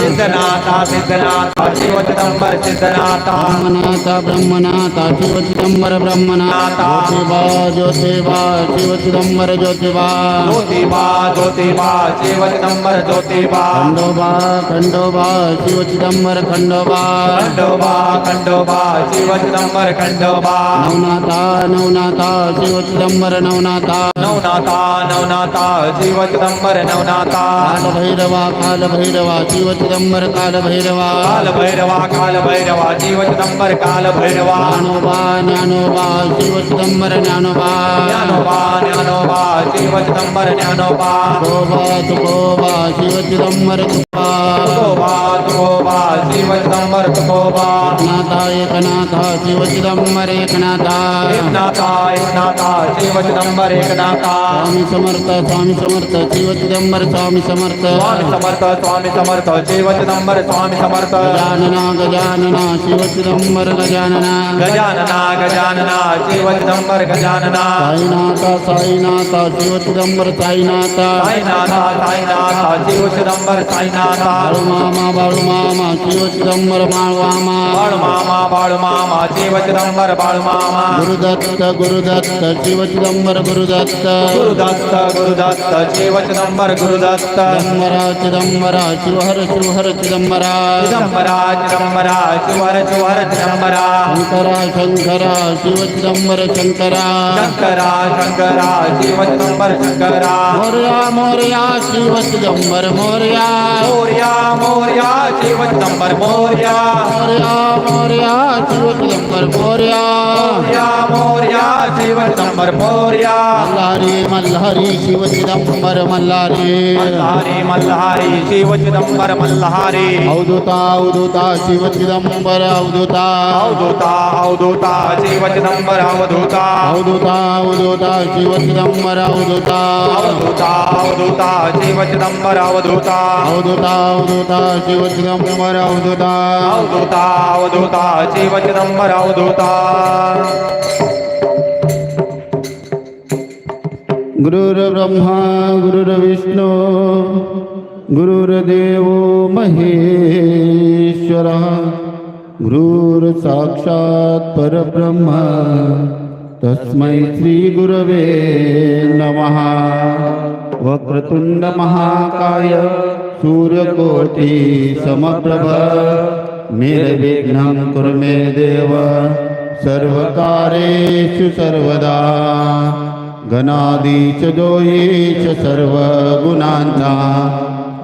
सिद्धनाथ। सिद्धनाथ शिव चिदंबर सिद्धनाथ। ब्रह्मनाथ ब्रह्मनाथ शिव चिदंबर ब्रह्मनाथ। शिव चिदंबर ज्योतिबा ज्योतिबा ज्योतिबा शिव चिदंबर ज्योतिबा खंडोबा खंडोबा शिव चिदंबर खंडोबा। खंडोबा खंडोबा शिव चिदंबर खंडोबा। नवनाथा नवनाथा शिव चिदंबर नवनाथा। नवनाथा नवनाथा शिव चिदंबर नवनाथा। काल भैरवा काल भैरवा शिव चिदंबर काल भैरवा काल भैरवा काल भैरवा शिव चिदंबर काल भैरवा ज्ञानोबा ज्ञानोबा शिव चिदंबर ज्ञानोबा। ज्ञानोबा ज्ञानोबा शिव चिदंबर ज्ञानोबा। तुकोबा तुकोबा शिव चिदंबर तुकोबा तुकोबा शिव चिदंबर तुकोबा नाथा एकनाथा शिव चिदंबर एकनाथा। एकनाथा एकनाथा शिव चिदंबर एकनाथा। स्वामी समर्थ स्वामी समर्थ शिव चिदंबर स्वामी समर्थ। स्वामी समर्थ स्वामी समर्थ शिवचिदंबर स्वामी समर्थ. गजानना गजानना शिवचिदंबर गजानना. गजानना गजानना शिवचिदंबर गजानना. साईनाथा साईनाथा शिवचिदंबर साईनाथा. साईनाथा साईनाथा शिवचिदंबर साईनाथा. बाळूमामा बाळूमामा शिवचिदंबर बाळवामा बाळूमामा बाळूमामा शिवचिदंबर बाळूमामा गुरुदत्त गुरुदत्त शिवचिदंबर गुरुदत्त. गुरुदत्त गुरुदत्त शिवचिदंबर गुरुदत्त. चिदंबरा चिदंबरा शिवहर शिवहर चिदंबरा चिदंबरा चिदंबरा शिवर शिवर चिदंबरा शंकरा शंकरा शिव चिदंबर शंकरा। शंकरा शंकरा शिव चिदंबर शंकरा। मोर्या मोर्या शिव चिदंबर मोर्या। मोर्या मोर्या शिव चिदंबर मोर्या। मोर्या मोर्या शिव चिदंबर मोर्या। मोर्या मोर्या ശിവചമ്പർ പോര്യ മല്ലാരി മല്ലാരി ശിവചിദംബര മല്ലാരി മല്ലാരി മല്ലാരി ശിവചിദംബര മല്ലാരി ഔദൂത ഔദൂത ശിവചിദംബര ഔദൂത ഔദൂത ഔദൂത ശിവചിദംബര ഔദൂത ഔദൂത ഔദൂത ശിവചിദംബര ഔദൂത ഔദൂത ഔദൂത ശിവചിദംബര ഔദൂത ഔദൂത ഔദൂത ശിവചിദംബര ഔദൂത ഔദൂത ഔദൂത ശിവചിദംബര ഔദൂത गुरुर्ब्रह्मा, गुरुर्विष्णू, गुरुर्देव महेश्वर गुरुर्साक्षात् परब्रह्म, तस्मै श्रीगुरवे नमः. वक्रतुण्ड महाकाय, सूर्यकोटि समप्रभ, निर्विघ्नं कुरु मे देव, सर्वकारेषु सर्वदा. गणाधीश जोईश सर्व गुणांचा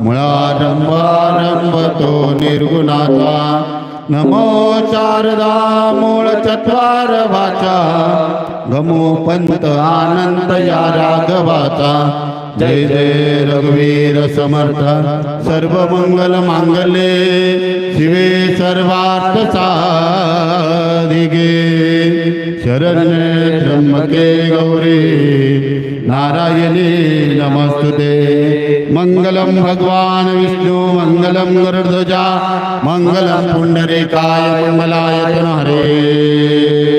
मुळारंभारंभ तो निर्गुणाचा. नमो शारदा मूळ चत्वार वाचा गमो पंत आनंद या राघवाचा. जय जय रघुवीर समर्थ। सर्व मंगल मांगल्ये शिवे सर्वार्थ साधिगे शरण्ये त्र्यंबके गौरी नारायणी नमस्तुते। मंगलम भगवान विष्णू मंगलम गरुध्वजा मंगलम पुंडरीकाय मंगलाय हरे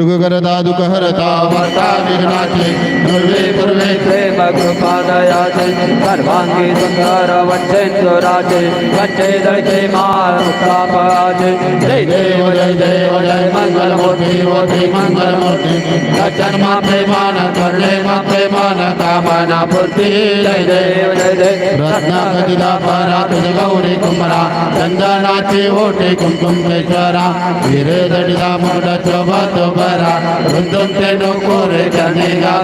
सुखकरता दुःखहरता वर्ता विघ्नाचे दुर्वे पूर्वे प्रेम कृपादयाचे सर्वांगी सुंदर वंशेंद्राचे वंशे दळचे मार मुक्तापराचे जय देव जय देव, जय मंगल मूर्ती मूर्ती मंगल मूर्ती जन्मा प्रेमान, करणे मा प्रेमान, कामना पूर्ती। जय देव जय देव। रत्नागतीला परा तुझ गौरी कुमरा चंदनाचे ओटे कुमकुम केशरा हिरे दडीला मुगडा चोबत हरा हृदय चने गा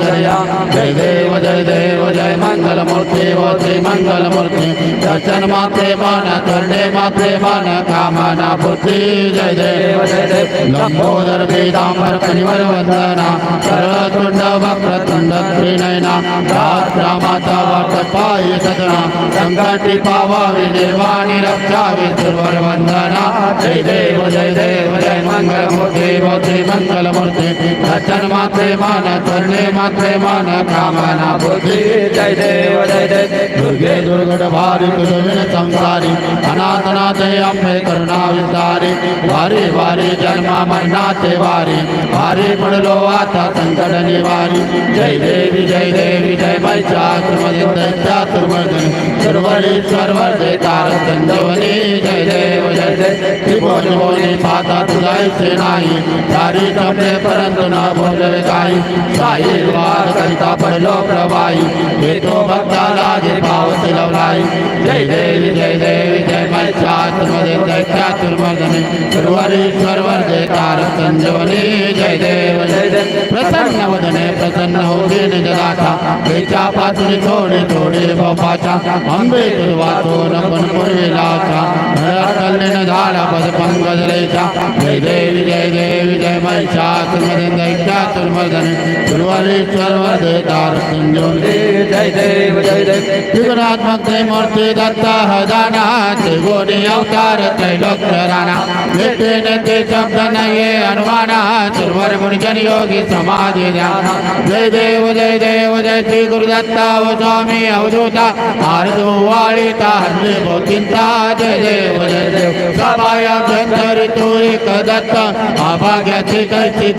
जय देव जय देव जय मंगल मूर्ति व श्री मंगल मूर्ति दर्शन माते मान करणे माते मान कामना बुद्धि। जय देव जय देव। लंबोदर पीतांबर कलिवर वंदना सरतुंड वक्र तुंड त्रिनयना। रात्रा माता वाटपाय सजना। संकटी पावावी देवानी रक्षावी दुर्वर वंदना जय देव जय देव जय मंगल मूर्ति व श्री मंगल मंगलमूर्ती रचन मात्रे मान करणे मात्रे मान कामना बुद्धी। जय देव जय देव दुर्गे दुर्गट भारी तुझविन संसारी। अनाथनाथ अंबे करुणा विस्तारी। वारी वारी, जन्मा मरणाचे वारी। वारी पडलो आता संकट निवारी। जय देवी जय देवी, जय मैचातुर्मदी दैत्यातुर्मर्दन सर्वरीश्वर जय तार संजीवनी जय देव जय देव त्रिभुवनी पाता तुझायचे नाही। सारी चमडे परंतु न बोलवे काही साई वार करिता पडलो प्रवाही येतो भक्ताला जे पावती लवलाई जय देवी जय देवी, जय मैचातुर्मदी दैत्यातुर्मर्दने सर्वरीश्वर जय तार संजीवनी। जय देव जय देव। प्रसन्न वदने, प्रसन्न होते निजदाता बेचा पातुरी थोडी थोडी बापाच्या अंबे तुर्वातो नपन पूर्वीलाचा कल्याण झाला पद पंकजलेचा जय देवी जय देवी। જય ભાઈ સાત મરે जय तार संजीवनी जय देव जय देव। त्रिगुणात्मक मूर्ती दत्ता हदाना त्रिगुणी अवतार त्रैलोक्य राणा येते नेते शब्द नये अनुमाना सुरवर मुनिजन योगी समाधी ध्याना। जय देव जय देव जय श्री गुरुदत्ता व स्वामी अवधूता। आरदो वाळीता हल्ले भोकिंता जय देव जय देव। सभाया जंतरी तू एक दत्त। अभाग्याची कैची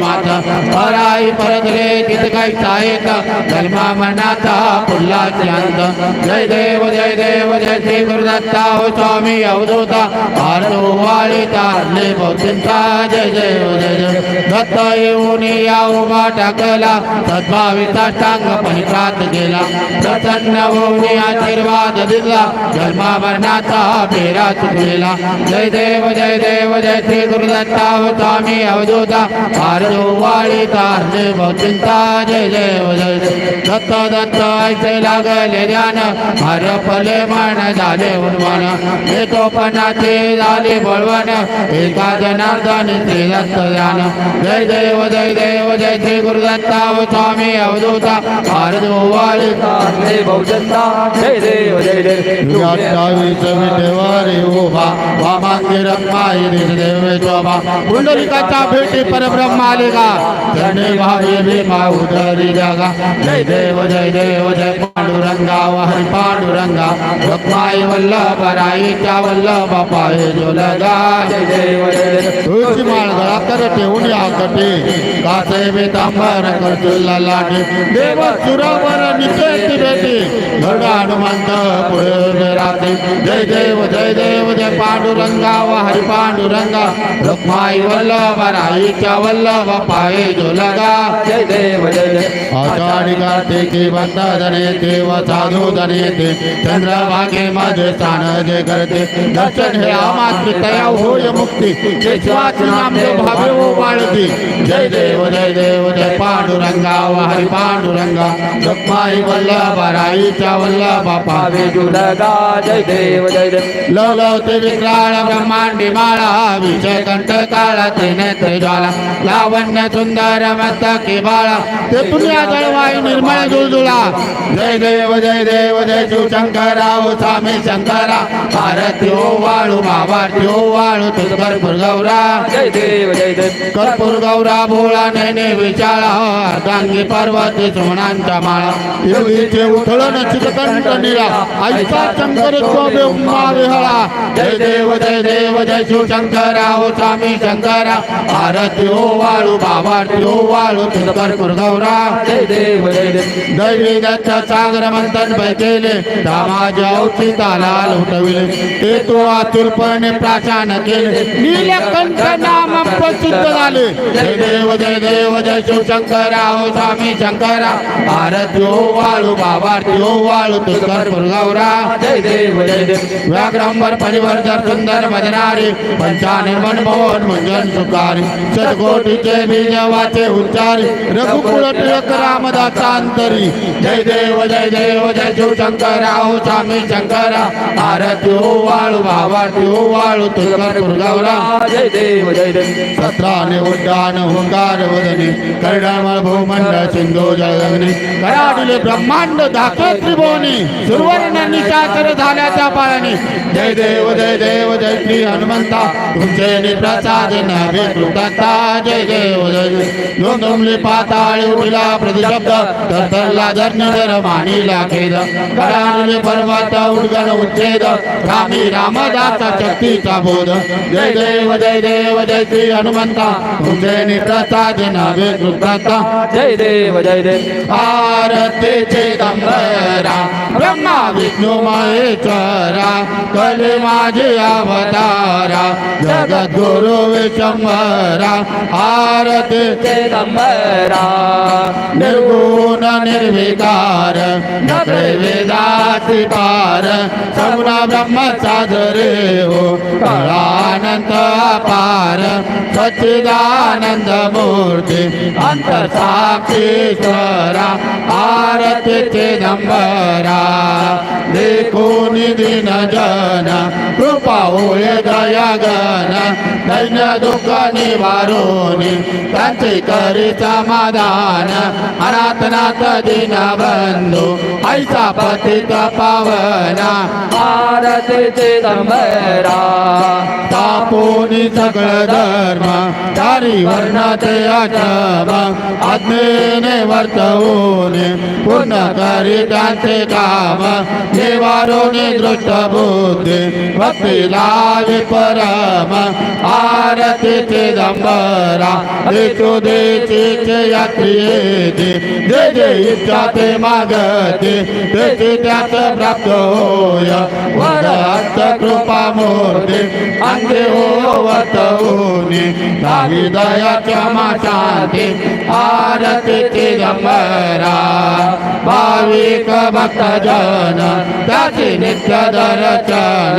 माता पराई परतले तिथ कैसा एक जन्मा मनाचा पुल्ला शांत जय देव जय देव, जय श्री गुरुदत्ता। हो स्वामी अवधूता। आरतो वाळीता हल्ले भोकिंता जय देव, जय जय दत्त येऊन या उभा टाकला सद्भाविता टांग परित्रात गेला। प्रसन्न होऊन आशीर्वाद दिला। जन्मा मरणाचा फेरा चुकलेला जय देव जय देव, जय श्री गुरुदत्ता। हो स्वामी अवधूता। आरतो वाळीता हल्ले भोकिंता जय जय देव दत्त दत्त ऐसे लागले ध्यान हरपले मन झाले उन्मान एकोपणाचे झाले बळवण एका जनार्दन श्री दत्त ध्यान जय देव जय देव जय श्री गुरुदत्ता व स्वामी अवधूता। भारत वाळी जय बहुजनता। जय देव जय देव अठ्ठावीस विटेवारी उभा वामांगी रत्माई देव शोभा। पुंडलिकाच्या भेटी परब्रह्मालिका। चरणे भावी भीमा उदरी जागा। जय देव जय देव, जय पांडुरंगा। हरी पांडुरंगा। रत्माई वल्लभ राईच्या वल्लभ पाय जो लगा। जय देव जय देव। तुळशी माळ गळा कर ठेवून या कटे। कासे बेतांबर करतुला लाटे। देव सुरावर निकेती बेटी गरुड हनुमंत पुढे राहते। जय देव जय देव, जय पांडुरंगा व हरी पांडुरंगा। रखमाई वल्लभ राईच्या वल्लभ पाये जो लगा, जय देव जय देव आषाढी कार्तिकी बंद धने देव साधू धने ते। चंद्रभागे माझे स्थान जे करते। दर्शन हे आमात्र तया होय मुक्ती। जे स्वाच नाम जो भावे वो बाळती जय देव जय देव, जय पांडुरंगा, व हरी पांडुरंगा। रखमाई वल्लभ राईच्या वल्लभ, पावे भावे जुलगा जय देव जय देव। लवलवते विक्राळ ब्रह्मांडी माळा विजय कंठ काळा, त्रिनेत्र ज्वाला। लावण्य सुंदर मस्तकी बाळा ते पुण्या जळवाई निर्मळ जुळजुळा. जय देव जय देव जय शिव शंकराव स्वामी शंकरा. भारती हो वाळू भावार्थी हो वाळू तुझकर गौरा. जय देव जय देव. कर्पूर गौरा भोळा नेने विचाळा अर्धांगी पर्वती सोनांच्या माळा. योगीचे उथळण चितकंठ निळा. ऐसा शंकर शोभे उमा विहळा. जय देव जय देव जय शिव शंकरा हो स्वामी शंकरा. आरती हो वाळू बाबार्थी हो वाळू तुझकर कुरगौरा जय देव जय दैवी. दत्त सागर मंथन केले दामाच्या औचिताला लुटविले ते तो आतुरपणे प्राचान केले. नीलकंठ नाम प्रसिद्ध झाले. जय देव जय देव जय शिव शंकरा हो स्वामी शंकरा. भारत यो वाळू बाबार्थी हो वाळू तुझकर कुरगौरा जय देव जय देव. व्याघ्रांबर परिवर्तन सुंदर भजनारे पंचानिर्मन भवन मंजन सुकारी सदकोटीचे बीज वाचे उच्चारी रघुकुळ टिळक रामदासा अंतरी. जय देव जय देव जय शिव शंकरा हो स्वामी शंकरा. आरती हो वाळू भावार्थी हो वाळू तुझकर गौरा जय देव जय देव. सत्राने उड्डाण हुंकार वदने. कर्णामळ भूमंड सिंधू जळगणे कराडिले ब्रह्मांड दाखे त्रिभुवनी. सुरवर्ण निशाचर धारे आल्याच्या पायाने जय देव जय देव जय श्री हनुमंता. तुमचे निप्रसाद नवे कृतज्ञता जय देव. जय जय नोंदवली पाताळी उठला प्रतिशब्द तरतरला जर निधर मानिला खेद कडाने पर्वत उडगण उच्छेद रामी रामदासा शक्तीचा बोध जय देव जय देव जय श्री हनुमंता तुमचे निप्रसाद नवे कृतज्ञता जय देव जय देव आरती चिदंबरा ब्रह्मा विष्णू महेश्वरा कले माझे अवतारा जगद्गुरु विशंभरा आरती चिदंबरा। निर्गुण निर्विकार नकळे वेदासी पार। सगुणा ब्रह्म साधरे हो कळानंत अपार। सच्चिदानंद मूर्ती अंत साक्षीश्वरा आरती चिदंबरा। देखून दिन जन कृपा होय दया गण। दैन्य दुःख निवारोनी त्यांचे करी समाधान अनाथनाथ दिन बंधू ऐसा पतित पावना. आरती चिदंबरा तापोनी सगळ धर्म चारी वर्ण ते आज्ञेने वर्तवून पूर्ण करी त्यांचे काम. निवारोने दृष्ट बुद्धी भक्तीला लावी परम. आरती चिदंबरा देतो देशीचे यात्री दे। जे जे इच्छा ते मागते, ते त्याच प्राप्त होय। वरात कृपा मूर्ती, अंधे हो वतवूनी काही दया क्षमा शांती आरती चिदंबरा भाविक भक्त जन त्याचे नित्य दर्शन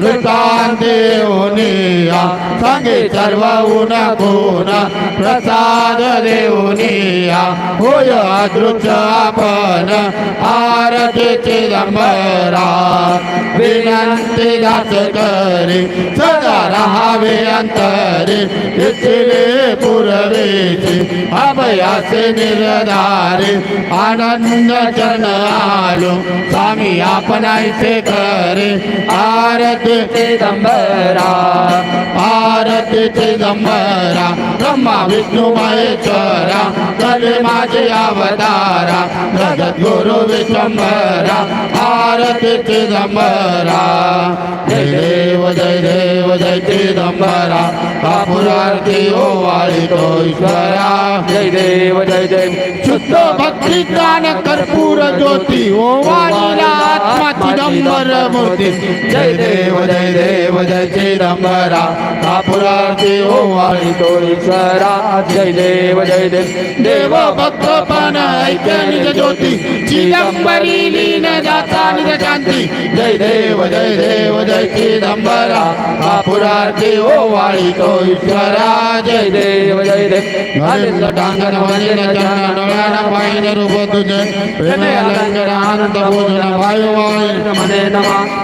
वृत्तांते होनिया संगे सर्व उन गुण प्रसाद देऊनिया होय अदृश्य आपण आरती चिदंबरा। विनंती दास करे सदा राहावे अंतरे। इथले पुरवेचे अभयाचे निर्धारे। आनंद चरण आलो स्वामी आपणायचे करे। आरती चिदंबरा आरती चिदंबरा, ब्रह्मा विष्णू महेश्वरा कले माझे अवतारा, जगत गुरु विशंभरा आरती चिदंबरा। जय देव जय देव, जय चिदंबरा कापुरारती ओवाळी तो ईश्वरा। जय देव जय देव, शुद्ध भक्ती ज्ञान कर्पूर ज्योती ओवाळीला आत्मा चिदंबर मूर्ती. जय देव जय देव जय चिदंबरा. कापुरारती ओवाळी तो ईश्वरा जय देव जय देव. देव भक्त पण ऐक्य निज ज्योती. चिदंबरी लीन जाता निज शांती. जय देव जय देव जय चिदंबरा. कापुरारती ओवाळी तो ईश्वरा जय जय देव जय देव. हरिंद्र टांगण वनिन चरण डोळ्यान पाहिन रूप तुझे.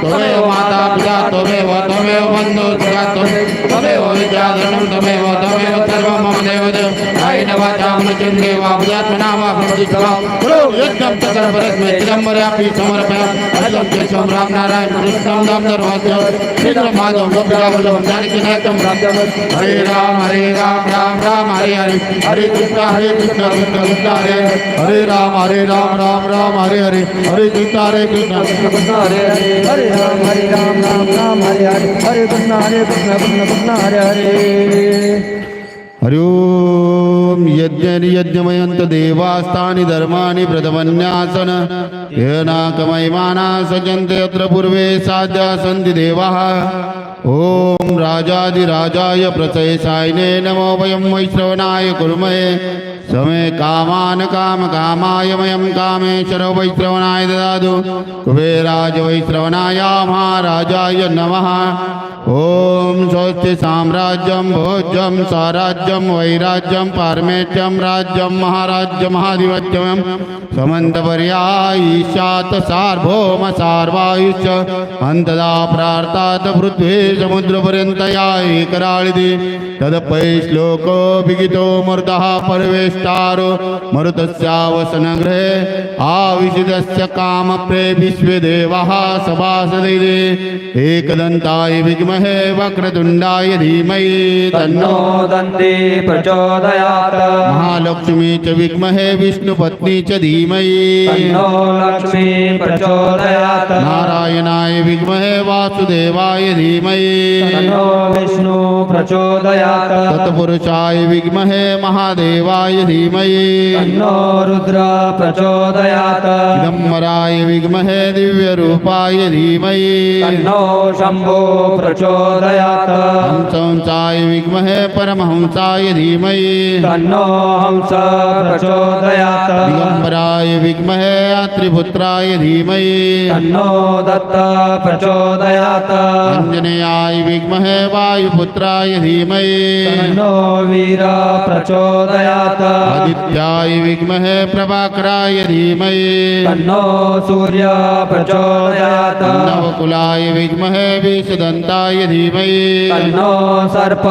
त्वमेव माता पिता त्वमेव त्वमेव बन्धु सखा त्वमेव विद्याधनं त्वमेव त्वमेव सर्वं मम देव देव कायेन वाचा मनश्चेन्द्रिये वा बुद्ध्यात्मना वा प्रकृतिस्वा कुरु यज्ञं च सर्वरस्मै चिदम्बर्यापि समर्पयामि। अजं केशवं रामनारायण कृष्णं दामोदर वासुदेव श्रीधरं माधवं गोपिकावल्लभं जानकीनायकं रामचन्द्रं हरे राम हरे राम राम राम, हरे हरे। हरे कृष्ण हरे कृष्ण कृष्ण कृष्ण हरे। हरे राम हरे राम राम राम, हरे हरे। हरे कृष्ण हरे कृष्ण कृष्ण कृष्ण, हरे हरे। हरे राम हरे राम राम राम, हरे हरे। हरे कृष्ण हरे कृष्ण कृष्ण कृष्ण, हरे हरे। हरि ओम यज्ञ यज्ञमयंत देवास्तानि धर्माणि प्रथमन्यासन। येनाकमयमाना सजन्ते अत्र पूर्वे साध्या सन्ति देवाः। ॐ राजाधिराजाय प्रचयसायिने नमो वयं वैश्रवणाय कुर्महे। समे कामान् कामकामाय मयं कामेश्वरो वैश्रवणाय ददातु। कुबेराज वैश्रवणाय महाराजाय नमः ॐ स्वस्ति साम्राज्यं भोज्यं स्वराज्यं वैराज्यं पारमेत्यं राज्यं महाराज्यमाधिपत्यं समन्तपर्या ईशात् सार्वभौम सार्वायुष्य। अन्तदा प्रार्तात् पृथ्वी समुद्रपर्यन्तया एकराळिति। तदपै श्लोको विगितो मरुतः परवेष्टारो। मरुतस्यावसनगृहे आविशिदस्य कामप्रे विश्वे देवाः सभासदैरे एकदन्ताय विद्महे वक्रतुण्डाय धीमहि तन्नो दन्ते प्रचोदयात्। महालक्ष्मी च विद्महे विष्णुपत्नी च धीमहि तन्नो लक्ष्मी प्रचोदयात्। नारायणाय विद्महे वासुदेवाय धीमहि तन्नो प्रचोदयात्। तत्पुरुषाय विद्महे महादेवाय धीमहि तन्नो रुद्र प्रचोदयात्। चिदम्बराय विद्महे दिव्यरूपाय धीमहि तन्नो शम्भो प्रचोदयात्। हंसंसाय विद्महे परमहंसाय धीमहि तन्नो हंस प्रचोदयात्। दिगम्बराय विद्महे त्रिपुत्राय धीमहि तन्नो दत्त प्रचोदयात्। अञ्जनेयाय विद्महे वायुपुत्राय धीमहि। तन्नो वीर प्रचोदयात्। आदित्याय विद्महे प्रभाकराय धीमहि। तन्नो सूर्य प्रचोदयात्। नवकुलाय विद्महे विषदन्ताय धीमहि। तन्नो सर्प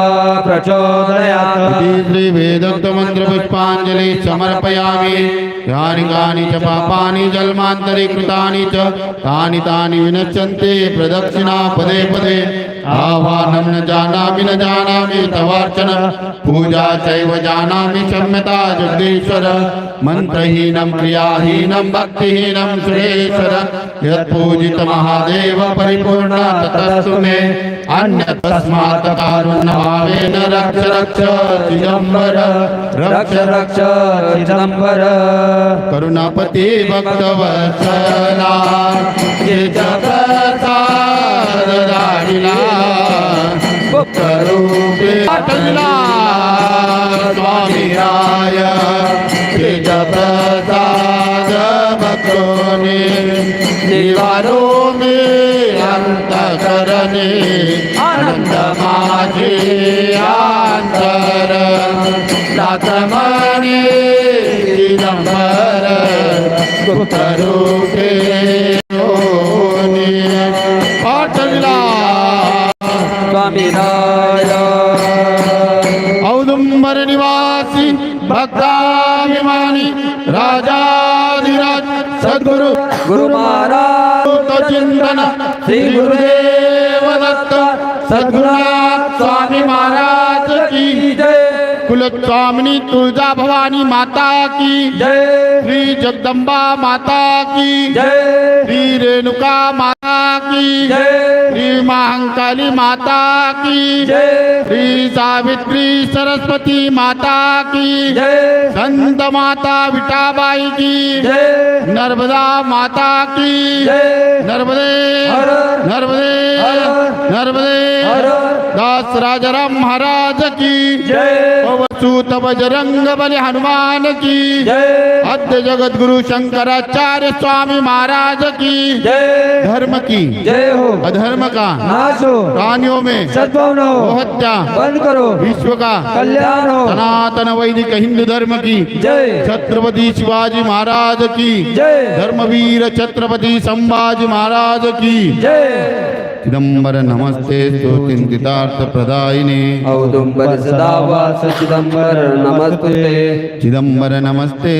प्रचोदयात्। इति श्रीवेदोक्तमन्त्रपुष्पाञ्जलि समर्पयामि। यानि कानि च पापानि जन्मान्तरे कृतानि च तानि तानि विनश्यन्ते प्रदक्षिणा पदे पदे। आह्वानं न जानामि न जानामि तवार्चन। पूजा चैव जानामि क्षम्यता जगदीश्वर। मन्त्रहीनं, क्रियाहीनं, भक्तिहीनं सुरेश्वर। महादेव परिपूर्ण, ततस्तु मे। अन्यत् तस्मात् कारुण्यभावेन रक्ष रक्ष, चिदम्बर। रक्ष रक्ष, चिदम्बर। करुणापति भक्तवत्सला। जगता స్వామి రాయ నిజ ప్రసాద భక్తోని నివారో మే అంతకరణి ఆనందమాజే అంతర దాతమణి దిగంబర గుప్తరూపే औदुंबर निवासी भक्ताभिमानी राजा सदगुरु गुरु महाराज तो चिंतन श्री गुरुदेव दत्त सद्गुरुनाथ कुलस्वामिनी तुलजा भवानी माता की। जय। श्री जगदम्बा माता की। जय। श्री रेणुका माता की। जय। श्री महाकाली माता की। जय। श्री सावित्री सरस्वती माता की। जय। संत माता विटाबाई की। जय। नर्मदा माता की। जय। नर्मदे। नर्मदे। नर्मदे। दास राजाराम महाराज की। जय। पवसूत बजरंग बली हनुमान की। जय। आद्य जगत गुरु शंकराचार्य स्वामी महाराज की। जय। धर्म की। जय हो। अधर्म का। नाश हो। प्राणियों में। सद्भाव न हो। हत्या बंद करो। विश्व का। कल्याण हो। सनातन वैदिक हिंदू धर्म की। जय। छत्रपति शिवाजी महाराज की। जय। धर्मवीर छत्रपति संभाजी महाराज की। जय। चिदंबर नमस्ते चिंतितार्थ प्रदायिने औदुंबर सदा वास चिदंबर नमस्ते चिदंबर नमस्ते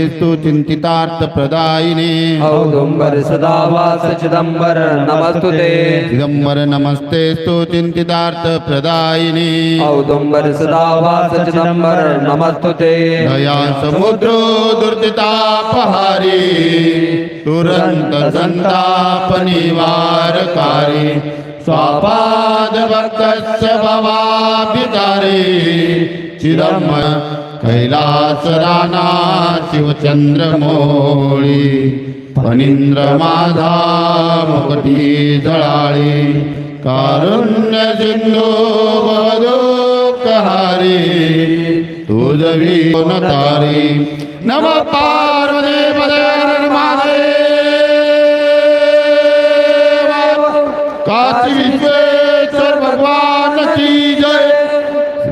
चिंतितार्थ प्रदायिने औदुंबर सदा वास चिदंबर नमस्ते चिदंबर नमस्ते चिंतितार्थ प्रदायिने औदुंबर सदा वास चिदंबर नमस्ते दया समुद्रो दुर्दितापहारी तुरंत संताप निवारकारी स्वापादभक्तस्य भवाभितारे शिवचंद्र कैलासराणा शिवचन्द्रमोळी फणीन्द्रमाधा मुकटी दळाळी कारुण्य सिन्धो भवदोकहारी तुजवी नतारी नम पार्वती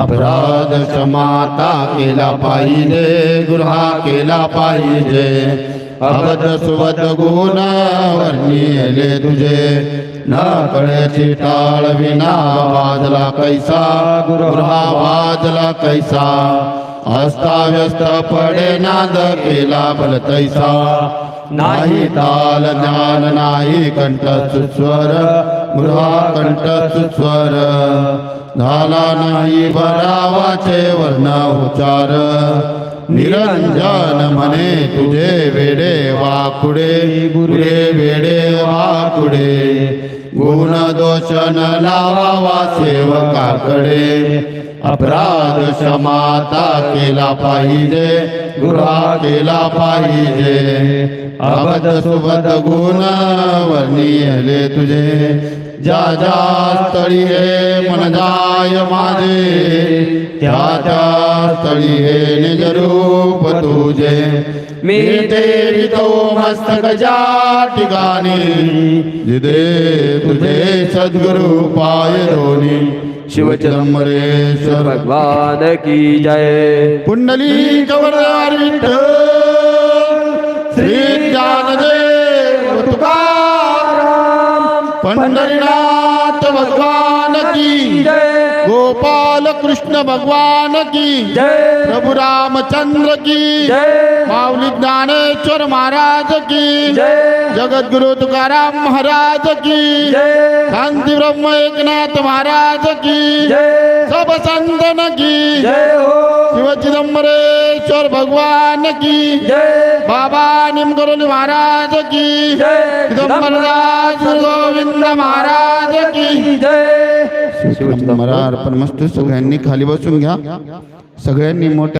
अपराध क्षमाता केला पाहिजे गुरहा केला पाहिजे. अबद सुबद गुण वर्णिले तुझे. न कळ्याची टाळ विना वाजला कैसा गृहा वाजला कैसा. अस्ताव्यस्त पडे नाद केला बल तैसा. नाही ताल ज्ञान नाही कंठ सुस्वर. गृहा झाला नाही बरावाचे वर्ण उचार निरंजन म्हणे तुझे वेडे वाकुडे गुरे वेडे वाकुडे। गुण दोष न लावावा सेवकाकडे। अपराध क्षमाता केला पाहिजे गुरा केला पाहिजे. अबद सुबद गुण वर्णिले तुझे. ज्या ज्या स्थळी हे मन जाय माझे त्या त्या स्थळी हे निज रूप तुझे. मी ठेवितो मस्तक ज्या ठिकाणी जिदे तुझे सद्गुरु पाय दोन्ही. शिव चिदंबरेश्वर भगवान की जय। कुंडली कवरदार श्री ज्ञानदेव तुकाराम पंढरीनाथ भगवान की गोपाल कृष्ण भगवान की। जय। प्रभु रामचंद्र की। जय। माउली ज्ञानेश्वर महाराज की। जय। जगत गुरु तुकाराम महाराज की। जय। शांति ब्रह्म एकनाथ महाराज की। जय। सब संतन की। जय हो। शिव चिदंबरेश्वर भगवान की। जय। बाबा गुरु महाराज की। जय। गोविंद महाराज की। जय। चिदंबरा अर्पण मस्त सगळ्यांनी खाली बसून घ्या. सगळ्यांनी मोठ्या